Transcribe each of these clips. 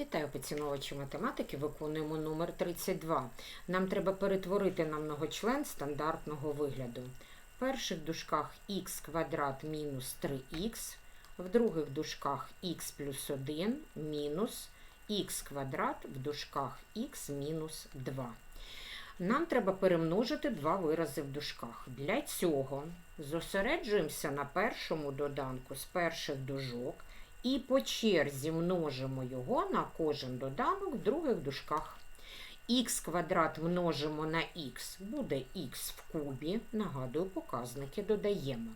Вітаю поціновувачі математики, виконуємо номер 32. Нам треба перетворити на многочлен стандартного вигляду. В перших дужках х квадрат мінус 3х, в других дужках х плюс 1 мінус х квадрат в дужках х мінус 2. Нам треба перемножити два вирази в дужках. Для цього зосереджуємося на першому доданку з перших дужок і по черзі множимо його на кожен доданок в других дужках. Х квадрат множимо на х, буде х в кубі, нагадую, показники додаємо.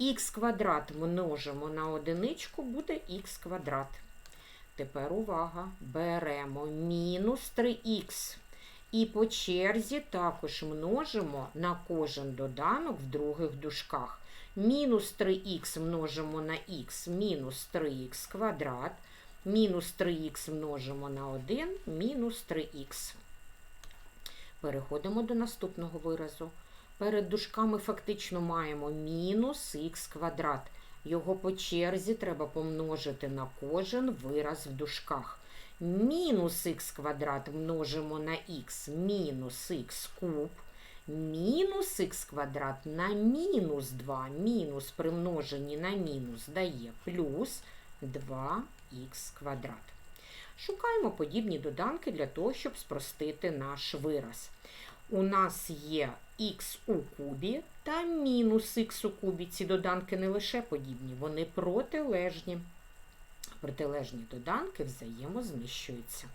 Х квадрат множимо на одиничку, буде х квадрат. Тепер увага, беремо мінус 3х. І по черзі також множимо на кожен доданок в других дужках. Мінус 3х множимо на х, мінус 3х квадрат, мінус 3х множимо на 1, мінус 3х. Переходимо до наступного виразу. Перед дужками фактично маємо мінус х квадрат. Його по черзі треба помножити на кожен вираз в дужках. Мінус х квадрат множимо на х, мінус х куб. Мінус х квадрат на мінус 2, мінус при множенні на мінус дає плюс 2х квадрат. Шукаємо подібні доданки для того, щоб спростити наш вираз. У нас є х у кубі та мінус х у кубі. Ці доданки не лише подібні, вони протилежні. Протилежні доданки взаємознищуються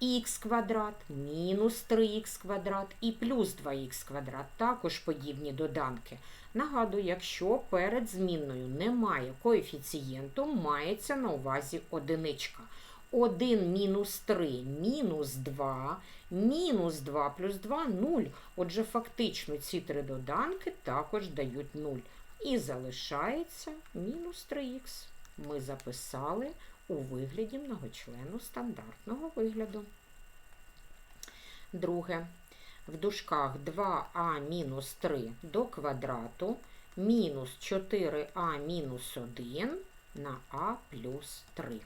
х квадрат, мінус 3х квадрат і плюс 2х квадрат. Також подібні доданки. Нагадую, якщо перед змінною немає коефіцієнту, мається на увазі одиничка. 1 мінус 3 мінус 2, мінус 2 плюс 2 0. Отже, фактично ці три доданки також дають 0. І залишається мінус 3х. Ми записали у вигляді многочлену стандартного вигляду. Друге. В дужках 2а мінус 3 до квадрату мінус 4а мінус 1 на а плюс 3.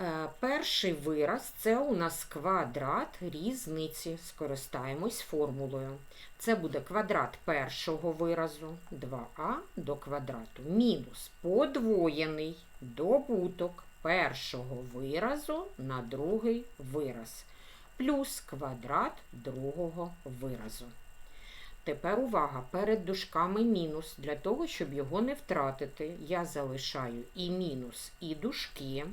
Е, перший вираз це у нас квадрат різниці. Скористаємось формулою. Це буде квадрат першого виразу 2а до квадрату. Мінус подвоєний добуток першого виразу на другий вираз. Плюс квадрат другого виразу. Тепер увага, перед дужками мінус. Для того, щоб його не втратити, я залишаю і мінус, і дужки.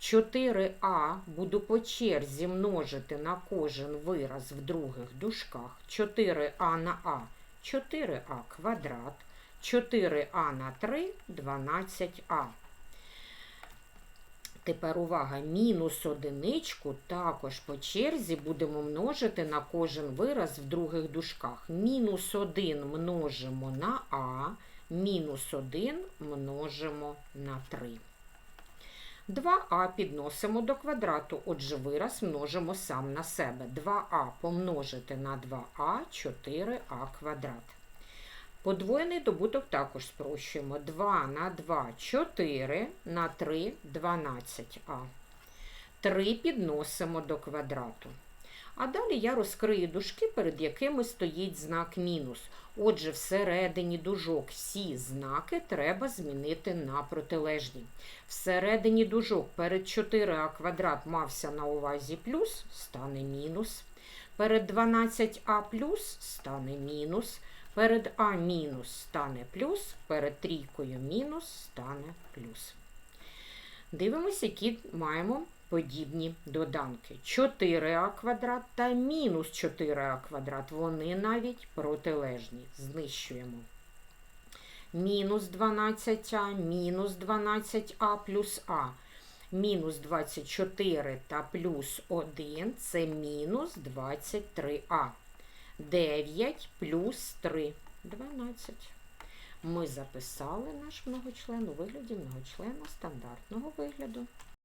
4а буду по черзі множити на кожен вираз в других дужках. 4а на а 4а квадрат, 4а на 3 12а. Тепер увага, мінус одиничку також по черзі будемо множити на кожен вираз в других дужках. Мінус 1 множимо на а, мінус 1 множимо на 3. 2а підносимо до квадрату, отже, вираз множимо сам на себе. 2а помножити на 2а 4а квадрат. Подвоєний добуток також спрощуємо. 2 на 2 4 на 3 12а. 3 підносимо до квадрату. А далі я розкрию дужки, перед якими стоїть знак мінус. Отже, всередині дужок всі знаки треба змінити на протилежні. Всередині дужок перед 4а квадрат мався на увазі плюс, стане мінус. Перед 12а плюс стане мінус. Перед А мінус стане плюс, перед трійкою мінус стане плюс. Дивимося, які маємо подібні доданки. 4а квадрат та мінус 4а квадрат. Вони навіть протилежні. Знищуємо. Мінус 12а, мінус 12а плюс А. Мінус 24 та плюс 1 це мінус 23а. 9 плюс 3 12. Ми записали наш многочлен у вигляді многочлена стандартного вигляду.